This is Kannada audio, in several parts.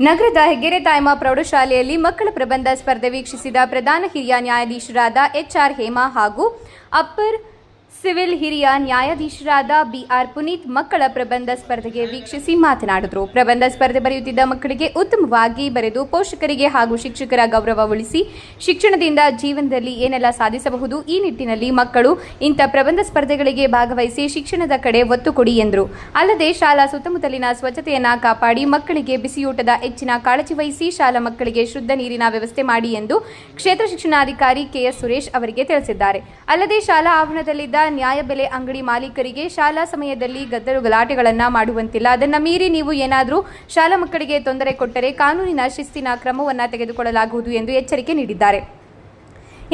ನಗರದ ಹೆಗ್ಗೆರೆ ತಾಯಮ್ಮ ಪ್ರೌಢಶಾಲೆಯಲ್ಲಿ ಮಕ್ಕಳ ಪ್ರಬಂಧ ಸ್ಪರ್ಧೆ ವೀಕ್ಷಿಸಿದ ಪ್ರಧಾನ ಹಿರಿಯ ನ್ಯಾಯಾಧೀಶರಾದ ಎಚ್ಆರ್ ಹೇಮಾ ಹಾಗೂ ಅಪ್ಪರ್ ಸಿವಿಲ್ ಹಿರಿಯ ನ್ಯಾಯಾಧೀಶರಾದ ಬಿಆರ್ ಪುನೀತ್ ಮಕ್ಕಳ ಪ್ರಬಂಧ ಸ್ಪರ್ಧೆಗೆ ವೀಕ್ಷಿಸಿ ಮಾತನಾಡಿದರು. ಪ್ರಬಂಧ ಸ್ಪರ್ಧೆ ಬರೆಯುತ್ತಿದ್ದ ಮಕ್ಕಳಿಗೆ ಉತ್ತಮವಾಗಿ ಬರೆದು ಪೋಷಕರಿಗೆ ಹಾಗೂ ಶಿಕ್ಷಕರ ಗೌರವ ಉಳಿಸಿ ಶಿಕ್ಷಣದಿಂದ ಜೀವನದಲ್ಲಿ ಏನೆಲ್ಲ ಸಾಧಿಸಬಹುದು ಈ ನಿಟ್ಟಿನಲ್ಲಿ ಮಕ್ಕಳು ಇಂಥ ಪ್ರಬಂಧ ಸ್ಪರ್ಧೆಗಳಿಗೆ ಭಾಗವಹಿಸಿ ಶಿಕ್ಷಣದ ಕಡೆ ಒತ್ತು ಕೊಡಿ ಎಂದರು. ಅಲ್ಲದೆ ಶಾಲಾ ಸುತ್ತಮುತ್ತಲಿನ ಸ್ವಚ್ಛತೆಯನ್ನು ಕಾಪಾಡಿ ಮಕ್ಕಳಿಗೆ ಬಿಸಿಯೂಟದ ಹೆಚ್ಚಿನ ಕಾಳಜಿ ವಹಿಸಿ ಶಾಲಾ ಮಕ್ಕಳಿಗೆ ಶುದ್ಧ ನೀರಿನ ವ್ಯವಸ್ಥೆ ಮಾಡಿ ಎಂದು ಕ್ಷೇತ್ರ ಶಿಕ್ಷಣಾಧಿಕಾರಿ ಕೆಎಸ್ ಸುರೇಶ್ ಅವರಿಗೆ ತಿಳಿಸಿದ್ದಾರೆ. ಅಲ್ಲದೆ ಶಾಲಾ ಆವರಣದಲ್ಲಿದ್ದ ನ್ಯಾಯಬೆಲೆ ಅಂಗಡಿ ಮಾಲೀಕರಿಗೆ ಶಾಲಾ ಸಮಯದಲ್ಲಿ ಗದ್ದಲು ಗಲಾಟೆಗಳನ್ನು ಮಾಡುವಂತಿಲ್ಲ. ಅದನ್ನ ಮೀರಿ ನೀವು ಏನಾದರೂ ಶಾಲಾ ಮಕ್ಕಳಿಗೆ ತೊಂದರೆ ಕೊಟ್ಟರೆ ಕಾನೂನಿನ ಶಿಸ್ತಿನ ಕ್ರಮವನ್ನ ತೆಗೆದುಕೊಳ್ಳಲಾಗುವುದು ಎಂದು ಎಚ್ಚರಿಕೆ ನೀಡಿದ್ದಾರೆ.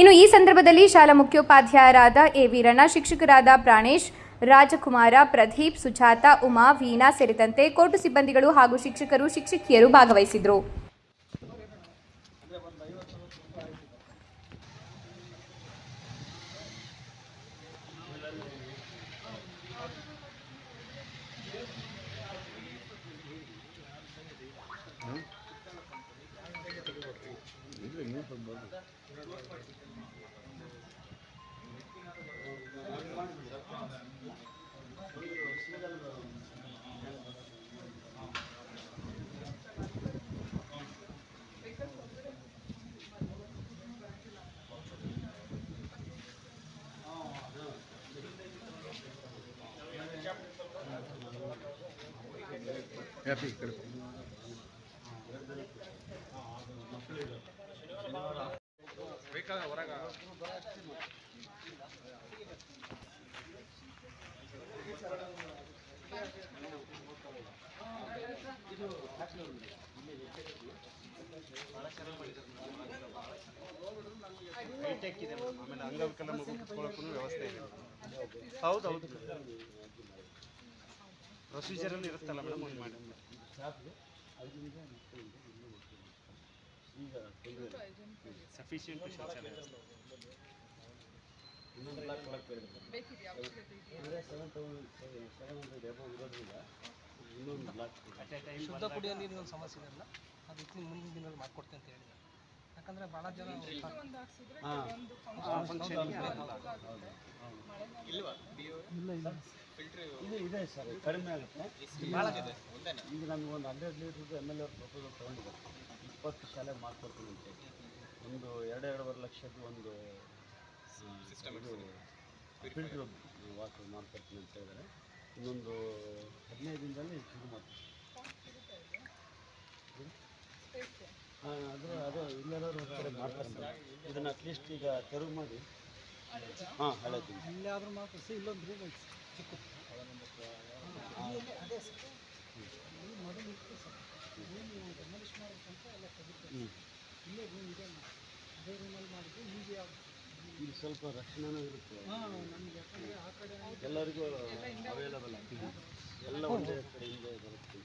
ಇನ್ನು ಈ ಸಂದರ್ಭದಲ್ಲಿ ಶಾಲಾ ಮುಖ್ಯೋಪಾಧ್ಯಾಯರಾದ ಎ ವೀರಣ್ಣ ಶಿಕ್ಷಕರಾದ ಪ್ರಾಣೇಶ್, ರಾಜಕುಮಾರ, ಪ್ರದೀಪ್, ಸುಜಾತ, ಉಮಾ, ವೀಣಾ ಸೇರಿದಂತೆ ಕೋರ್ಟು ಸಿಬ್ಬಂದಿಗಳು ಹಾಗೂ ಶಿಕ್ಷಕರು, ಶಿಕ್ಷಕಿಯರು ಭಾಗವಹಿಸಿದ್ರು. ಇಲ್ಲ ಇನ್ನೂ ಸ್ವಲ್ಪ ಬರ್ಬೋದು ಹೈಟೆಕ್ ಇದೆ. ಆಮೇಲೆ ಅಂಗವಿಕಲ ಮಗು ಕುತ್ಕೊಳ್ಳೋಕ್ಕೂ ವ್ಯವಸ್ಥೆ ಇದೆ. ಹೌದು ಹೌದು. ಪ್ರೊಸೀಜರಲ್ಲಿ ಇರುತ್ತಲ್ಲ ಮೇಡಮ್ ಒಂದು ಮಾಡಿ ಸಫಿಷಿಯಂಟ್ ಶೌಚಾಲಯ ಶುದ್ಧ ಕುಡಿಯೋ ನೀರಿನ ಸಮಸ್ಯೆ ಇರಲ್ಲ ಅದಕ್ಕೆ ಮುಂದಿನ ದಿನದಲ್ಲಿ ಮಾಡ್ಕೊಡ್ತೀನಿ ಅಂತ ಹೇಳಿದ್ದಾರೆ. ಯಾಕಂದ್ರೆ ಬಹಳ ಜನ ಇದು ಇದೆ ಸರ್. ಕಡಿಮೆ ಆಗುತ್ತೆ. ಈಗ ನಮ್ಗೆ ಒಂದು hundred M L A proposal ತೊಗೊಂಡಿದ್ದಾರೆ. ಇಪ್ಪತ್ತು ಶಾಲೆ ಮಾಡ್ಕೊಡ್ತೀನಿ ಅಂತ ಹೇಳಿ. ಒಂದು ಎರಡು ಎರಡೂವರೆ ಲಕ್ಷದ್ದು ಒಂದು ಫಿಲ್ಟ್ರ್ ವಾಟರ್ ಮಾಡ್ಕೊಡ್ತೀನಿ ಅಂತ ಹೇಳಿದ್ದಾರೆ ಇನ್ನೊಂದು ಹದಿನೈದು ದಿನದಲ್ಲಿ ಶುರು ಮಾಡ್ತೀನಿ ಅದು ಅದು ಕಡೆ ಮಾಡ್ತಾರೆ. ಇದನ್ನ ಅಟ್ಲೀಸ್ಟ್ ಈಗ ತೆರವು ಮಾಡಿ. ಹಾಂ ಹಳೆದಿನ ಇಲ್ಲಾದ್ರೂ ಮಾತ್ರ ಸಿ ಇಲ್ಲೊಂದು ರೂಮ್ ಐತೆ. ಚಿಕ್ಕ. ಅದೇ ಸರ್. ಇಲ್ಲಿ ಮೊದಲು ಇತ್ತು ಸರ್. ರೂಮ್ ಡೆಮಾಲಿಷ್ ಮಾಡ್ಬೇಕಂತ ಎಲ್ಲ ತೆಗಿತಾರೆ ಹ್ಞೂ ಇಲ್ಲೇ ರೂಮ್ ಇದೆ ಅದೇ ರೂಮಲ್ಲಿ ಮಾಡಿದ್ದು ಈಗ ಯಾವುದು ಇಲ್ಲಿ ಸ್ವಲ್ಪ ರಕ್ಷಣೆನೂ ಇರುತ್ತೆ. ಹಾಂ ನಮ್ಗೆ ಆ ಕಡೆ ಎಲ್ಲರಿಗೂ ಅವೈಲಬಲ್ ಆಗ್ತದೆ. ಎಲ್ಲ ಒಂದೇ ಕಡೆಯಿಂದ ಬರುತ್ತೆ.